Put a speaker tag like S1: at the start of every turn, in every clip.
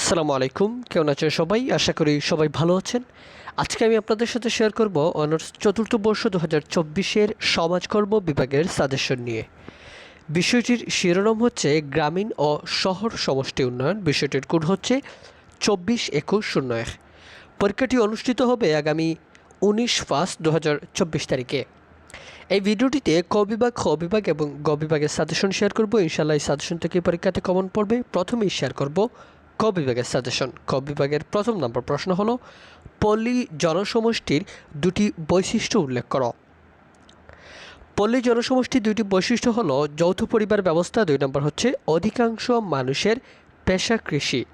S1: আসসালামু আলাইকুম। কেমন আছেন সবাই? আশা করি সবাই ভালো আছেন। আজকে আমি আপনাদের সাথে শেয়ার করব অনার্স চতুর্থ বর্ষ দু হাজার চব্বিশের সমাজকর্ম বিভাগের সাজেশন নিয়ে। বিষয়টির শিরোনাম হচ্ছে গ্রামীণ ও শহর সমষ্টি উন্নয়ন। বিষয়টির কোড হচ্ছে চব্বিশ একুশ শূন্য এক। পরীক্ষাটি অনুষ্ঠিত হবে আগামী উনিশ ফার্স্ট দু হাজার চব্বিশ তারিখে। এই ভিডিওটিতে ক বিভাগ, খ বিভাগ এবং গ বিভাগের সাজেশন শেয়ার করব। ইনশাল্লাহ এই সাজেশন থেকে পরীক্ষাতে কমন পড়বে। প্রথমেই শেয়ার করব ক বিভাগের সাজেশন ক বিভাগের প্রথম নম্বর প্রশ্ন হল পল্লী জনসমষ্টির দুটি বৈশিষ্ট্য উল্লেখ করো। পল্লী জনসমষ্টির দুটি বৈশিষ্ট্য হল, যৌথ পরিবার ব্যবস্থা, দুই নম্বর হচ্ছে অধিকাংশ মানুষের পেশা কৃষি।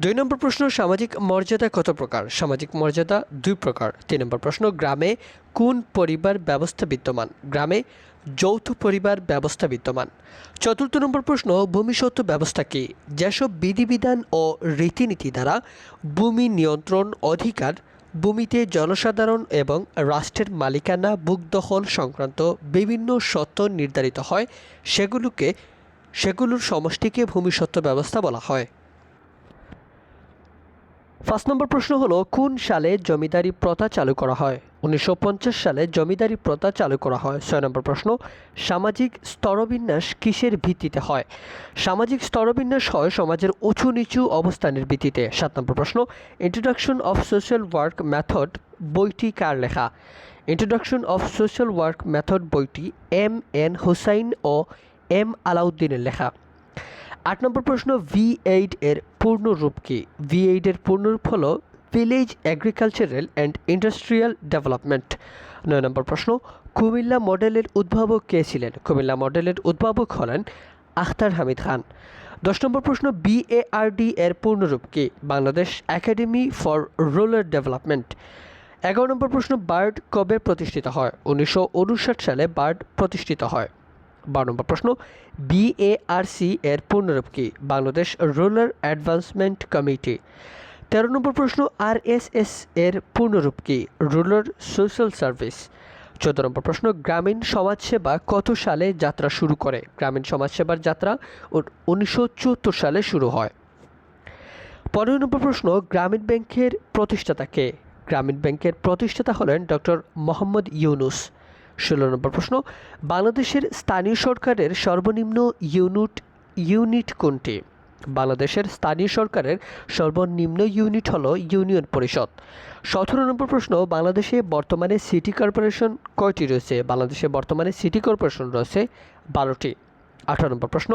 S1: দুই নম্বর প্রশ্ন, সামাজিক মর্যাদা কত প্রকার? সামাজিক মর্যাদা দুই প্রকার। তিন নম্বর প্রশ্ন, গ্রামে কোন পরিবার ব্যবস্থা বিদ্যমান? গ্রামে যৌথ পরিবার ব্যবস্থা বিদ্যমান। চতুর্থ নম্বর প্রশ্ন ভূমিসত্ত্ব ব্যবস্থা কি? যেসব বিধিবিধান ও রীতিনীতি দ্বারা ভূমি নিয়ন্ত্রণ অধিকার, ভূমিতে জনসাধারণ এবং রাষ্ট্রের মালিকানা বুক দখল সংক্রান্ত বিভিন্ন সত্ত্ব নির্ধারিত হয়, সেগুলোকে, সেগুলোর সমষ্টিকে ভূমিসত্ত্ব ব্যবস্থা বলা হয়। ফার্স্ট নম্বর প্রশ্ন হলো, কোন সালে জমিদারি প্রথা চালু করা হয়? উনিশশো পঞ্চাশ সালে জমিদারি প্রথা চালু করা হয়। ছয় নম্বর প্রশ্ন, সামাজিক স্তরবিন্যাস কিসের ভিত্তিতে হয়? সামাজিক স্তরবিন্যাস হয় সমাজের উঁচু নিচু অবস্থানের ভিত্তিতে। সাত নম্বর প্রশ্ন introduction of social work method বইটি কার লেখা? Introduction of social work method বইটি এম এন হুসাইন ও এম আলাউদ্দিনের লেখা। আট নম্বর প্রশ্ন ভি এইট এর পূর্ণরূপ কি? ভি এইট এর পূর্ণরূপ হল village agricultural and industrial development নয় নম্বর প্রশ্ন, কুমিল্লা মডেলের উদ্ভাবক কে ছিলেন? কুমিল্লা মডেলের উদ্ভাবক হলেন আখতার হামিদ খান। দশ নম্বর প্রশ্ন বিএআরডি এর পূর্ণরূপ কি? Bangladesh academy for rural development এগারো নম্বর প্রশ্ন, বার্ড কবে প্রতিষ্ঠিত হয়? উনিশশো উনষাট সালে বার্ড প্রতিষ্ঠিত হয়। বারো নম্বর প্রশ্ন বিএআরসি এর পূর্ণরূপ কি বাংলাদেশ রুরাল অ্যাডভান্সমেন্ট কমিটি তেরো নম্বর প্রশ্ন আরএসএস এর পূর্ণরূপ কি রুরাল সোশ্যাল সার্ভিস চোদ্দ নম্বর প্রশ্ন, গ্রামীণ সমাজসেবা কত সালে যাত্রা শুরু করে? গ্রামীণ সমাজসেবার যাত্রা উনিশশো চুয়াত্তর সালে শুরু হয়। পনেরো নম্বর প্রশ্ন, গ্রামীণ ব্যাংকের প্রতিষ্ঠাতা কে? গ্রামীণ ব্যাংকের প্রতিষ্ঠাতা হলেন ডক্টর মোহাম্মদ ইউনুস। ষোলো নম্বর প্রশ্ন, বাংলাদেশের স্থানীয় সরকারের সর্বনিম্ন ইউনিট ইউনিট কোনটি? বাংলাদেশের স্থানীয় সরকারের সর্বনিম্ন ইউনিট হল ইউনিয়ন পরিষদ। সতেরো নম্বর প্রশ্ন, বাংলাদেশে বর্তমানে সিটি কর্পোরেশন কয়টি রয়েছে? বাংলাদেশে বর্তমানে সিটি কর্পোরেশন রয়েছে বারোটি। আঠারো নম্বর প্রশ্ন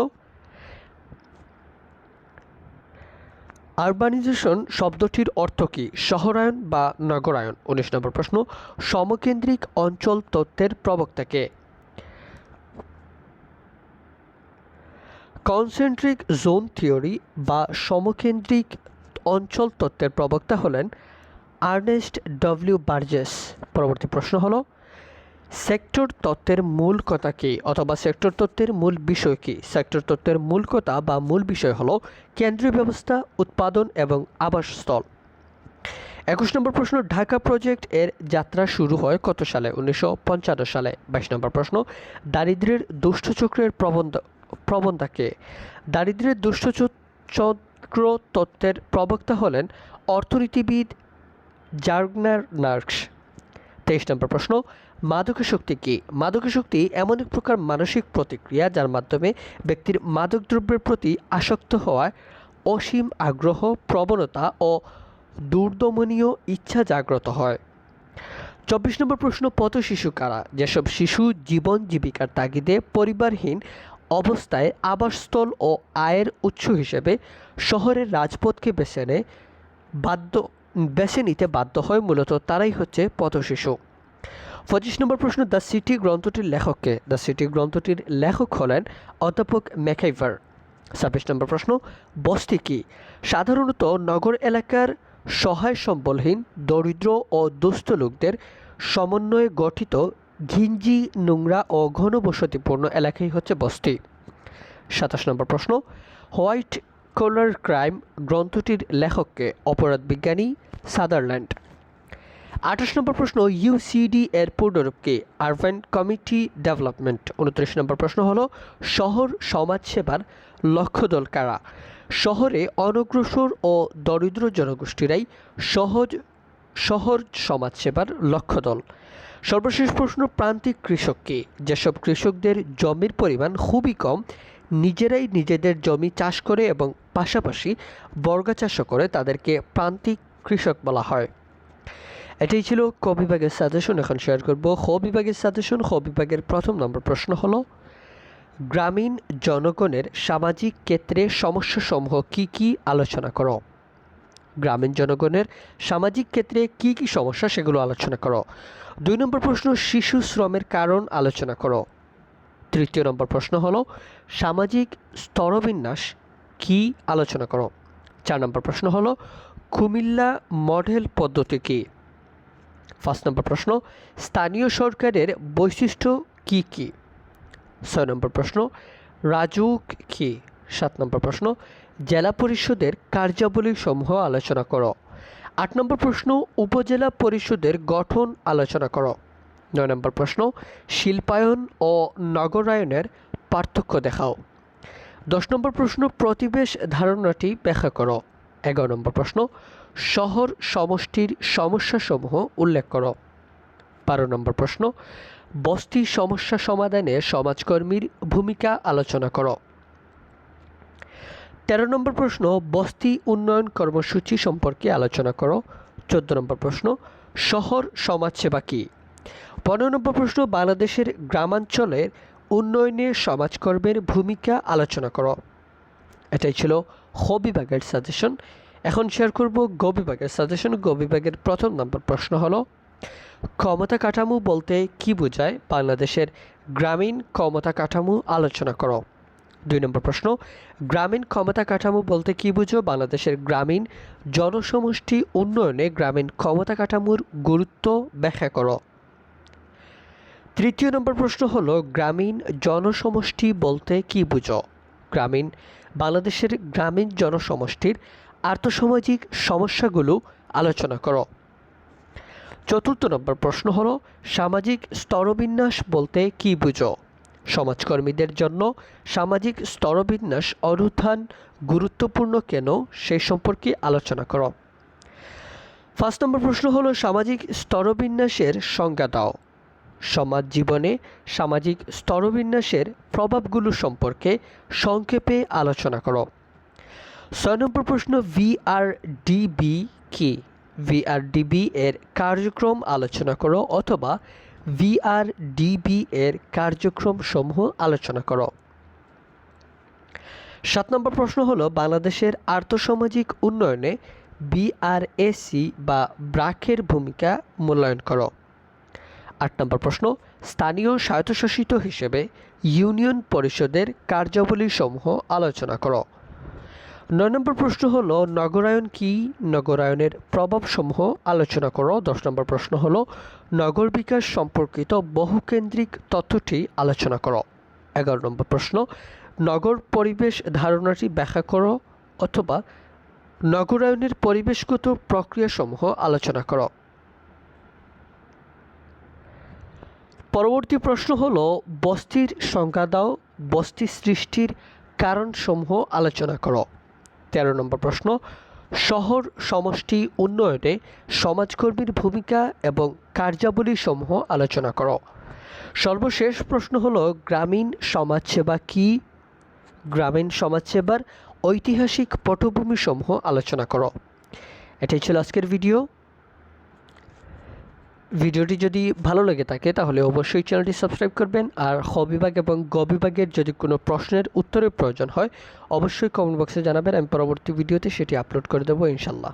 S1: আরবানাইজেশন শব্দটির অর্থ কী? শহরায়ন বা নগরায়ন? উনিশ নম্বর প্রশ্ন, সমকেন্দ্রিক অঞ্চল তত্ত্বের প্রবক্তাকে কনসেন্ট্রিক জোন থিওরি বা সমকেন্দ্রিক অঞ্চল তত্ত্বের প্রবক্তা হলেন আর্নেস্ট ডব্লিউ বার্জেস পরবর্তী প্রশ্ন হলো সেক্টর তত্ত্বের মূল কথা কী অথবা সেক্টর তত্ত্বের মূল বিষয় কী? সেক্টর তত্ত্বের মূল কথা বা মূল বিষয় হলো কেন্দ্রীয় ব্যবস্থা, উৎপাদন এবং আবাসস্থল। একুশ নম্বর প্রশ্ন, ঢাকা প্রজেক্ট এর যাত্রা শুরু হয় কত সালে? উনিশশো পঞ্চান্ন সালে। বাইশ নম্বর প্রশ্ন দারিদ্র্যের দুষ্ট চক্রের প্রবন্ধ প্রবন্ধাকে দারিদ্র্যের দুষ্ট চক্র তত্ত্বের প্রবক্তা হলেন অর্থনীতিবিদ জার্গনার নার্কস। তেইশ নম্বর প্রশ্ন মাদকাসক্তি কী? মাদকাসক্তি এমন এক প্রকার মানসিক প্রতিক্রিয়া যার মাধ্যমে ব্যক্তির মাদকদ্রব্যের প্রতি আসক্ত হওয়ায় অসীম আগ্রহ, প্রবণতা ও দুর্দমনীয় ইচ্ছা জাগ্রত হয়। চব্বিশ নম্বর প্রশ্ন, পথ শিশু কারা? যেসব শিশু জীবন জীবিকার তাগিদে পরিবারহীন অবস্থায় আবাসস্থল ও আয়ের উৎস হিসেবে শহরের রাজপথকে বেছে নেয় বাধ্য, বেছে নিতে বাধ্য হয়, মূলত তারাই হচ্ছে পথশিশু পঁচিশ নম্বর প্রশ্ন, দ্য সিটি গ্রন্থটির লেখককে? দ্য সিটি গ্রন্থটির লেখক হলেন অধ্যাপক ম্যাকাইভার। ছাব্বিশ নম্বর প্রশ্ন, বস্তি কি? সাধারণত নগর এলাকার সহায় সম্বলহীন দরিদ্র ও দুস্থ লোকদের সমন্বয়ে গঠিত ঘিঞ্জি, নোংরা ও ঘনবসতিপূর্ণ এলাকাই হচ্ছে বস্তি। সাতাশ নম্বর প্রশ্ন, হোয়াইট কলার ক্রাইম গ্রন্থটির লেখককে? অপরাধ বিজ্ঞানী সাদারল্যান্ড। আঠাশ নম্বর প্রশ্ন ইউসিডি এর পূর্ণরূপ কি আরবান কমিটি ডেভেলপমেন্ট উনত্রিশ নম্বর প্রশ্ন হলো, শহর সমাজসেবার লক্ষ্যদল কারা? শহরে অনগ্রসর ও দরিদ্র জনগোষ্ঠীরাই সহজ, শহর সমাজসেবার লক্ষ্যদল। সর্বশেষ প্রশ্ন, প্রান্তিক কৃষক কে? যেসব কৃষকদের জমির পরিমাণ খুবই কম, নিজেরাই নিজেদের জমি চাষ করে এবং পাশাপাশি বর্গা চাষও করে তাদেরকে প্রান্তিক কৃষক বলা হয়। এটাই ছিল ক বিভাগের সাজেশন এখন শেয়ার করব খ বিভাগের সাজেশন খ বিভাগের প্রথম নম্বর প্রশ্ন হলো, গ্রামীণ জনগণের সামাজিক ক্ষেত্রে সমস্যাসমূহ কি কি আলোচনা করো? গ্রামীণ জনগণের সামাজিক ক্ষেত্রে কি কি সমস্যা সেগুলো আলোচনা করো। দুই নম্বর প্রশ্ন, শিশু শ্রমের কারণ আলোচনা করো। তৃতীয় নম্বর প্রশ্ন হলো, সামাজিক স্তরবিন্যাস কি আলোচনা করো? চার নম্বর প্রশ্ন হলো, কুমিল্লা মডেল পদ্ধতি কী? ফার্স্ট নম্বর প্রশ্ন, স্থানীয় সরকারের বৈশিষ্ট্য কি কি? ছয় নম্বর প্রশ্ন রাজুক কি? সাত নম্বর প্রশ্ন, জেলা পরিষদের কার্যাবলী সমূহ আলোচনা করো। আট নম্বর প্রশ্ন, উপজেলা পরিষদের গঠন আলোচনা করো। নয় নম্বর প্রশ্ন, শিল্পায়ন ও নগরায়নের পার্থক্য দেখাও। দশ নম্বর প্রশ্ন, প্রতিবেশ ধারণাটি ব্যাখ্যা করো। এগারো নম্বর প্রশ্ন শহর সমষ্টির সমস্যাসমূহ উল্লেখ করো। বারো নম্বর প্রশ্ন, বস্তি সমস্যা সমাধানে সমাজকর্মীর ভূমিকা আলোচনা করো। তেরো নম্বর প্রশ্ন, বস্তি উন্নয়ন কর্মসূচি সম্পর্কে আলোচনা করো। চোদ্দ নম্বর প্রশ্ন, শহর সমাজসেবা কী? পনেরো নম্বর প্রশ্ন, বাংলাদেশের গ্রামাঞ্চলের উন্নয়নে সমাজকর্মের ভূমিকা আলোচনা করো। এটাই ছিল হ বিভাগের সাজেশন এখন শেয়ার করব গ বিভাগের সাজেশন গ বিভাগের প্রথম নম্বর প্রশ্ন হলো, ক্ষমতা কাঠামো বলতে কি বোঝায়? বাংলাদেশের গ্রামীণ ক্ষমতা কাঠামো আলোচনা করো। দুই নম্বর প্রশ্ন, গ্রামীণ ক্ষমতা কাঠামো বলতে কি বুঝো? বাংলাদেশের গ্রামীণ জনসমষ্টি উন্নয়নে গ্রামীণ ক্ষমতা কাঠামোর গুরুত্ব ব্যাখ্যা করো। তৃতীয় নম্বর প্রশ্ন হলো, গ্রামীণ জনসমষ্টি বলতে কি বুঝো? গ্রামীণ, বাংলাদেশের গ্রামীণ জনসমষ্টির আর্থসামাজিক সমস্যাগুলো আলোচনা করো। চতুর্থ নম্বর প্রশ্ন হলো, সামাজিক স্তরবিন্যাস বলতে কি বুঝো? সমাজকর্মীদের জন্য সামাজিক স্তরবিন্যাস অনুধান গুরুত্বপূর্ণ কেন সেই সম্পর্কে আলোচনা করো। ফার্স্ট নম্বর প্রশ্ন হলো, সামাজিক স্তরবিন্যাসের সংজ্ঞা দাও। সমাজ জীবনে সামাজিক স্তরবিন্যাসের প্রভাবগুলো সম্পর্কে সংক্ষেপে আলোচনা করো। ছয় নম্বর প্রশ্ন ভিআরডিবি কি? ভিআরডিবি এর কার্যক্রম আলোচনা করো অথবা ভিআরডিবি এর কার্যক্রম সমূহ আলোচনা করো। সাত নম্বর প্রশ্ন হলো, বাংলাদেশের আর্থসামাজিক উন্নয়নে বিআরএসি বা ব্রাকের ভূমিকা মূল্যায়ন করো। আট নম্বর প্রশ্ন, স্থানীয় স্বায়ত্তশাসিত হিসেবে ইউনিয়ন পরিষদের কার্যাবলী সমূহ আলোচনা করো। নয় নম্বর প্রশ্ন হলো, নগরায়ন কি? নগরায়নের প্রভাবসমূহ আলোচনা করো। দশ নম্বর প্রশ্ন হলো, নগর বিকাশ সম্পর্কিত বহুকেন্দ্রিক তথ্যটি আলোচনা করো। এগারো নম্বর প্রশ্ন, নগর পরিবেশ ধারণাটি ব্যাখ্যা করো অথবা নগরায়নের পরিবেশগত প্রক্রিয়াসমূহ আলোচনা করো। পরবর্তী প্রশ্ন হলো, বস্তির সংজ্ঞা দাও, বস্তি সৃষ্টির কারণসমূহ আলোচনা করো। তেরো নম্বর প্রশ্ন, শহর সমষ্টি উন্নয়নে সমাজকর্মীর ভূমিকা এবং কার্যাবলী সমূহ আলোচনা করো। সর্বশেষ প্রশ্ন হল, গ্রামীণ সমাজসেবা কি? গ্রামীণ সমাজসেবার ঐতিহাসিক পটভূমি সমূহ আলোচনা করো। এটাই ছিল আজকের ভিডিও ভিডিওটি যদি ভালো লেগে থাকে, তাহলে অবশ্যই চ্যানেলটি সাবস্ক্রাইব করবেন। আর খ বিভাগ এবং গ বিভাগের যদি কোনো প্রশ্নের উত্তরের প্রয়োজন হয়, অবশ্যই কমেন্ট বক্সে জানাবেন। আমি পরবর্তী ভিডিওতে সেটি আপলোড করে দেবো, ইনশাল্লাহ।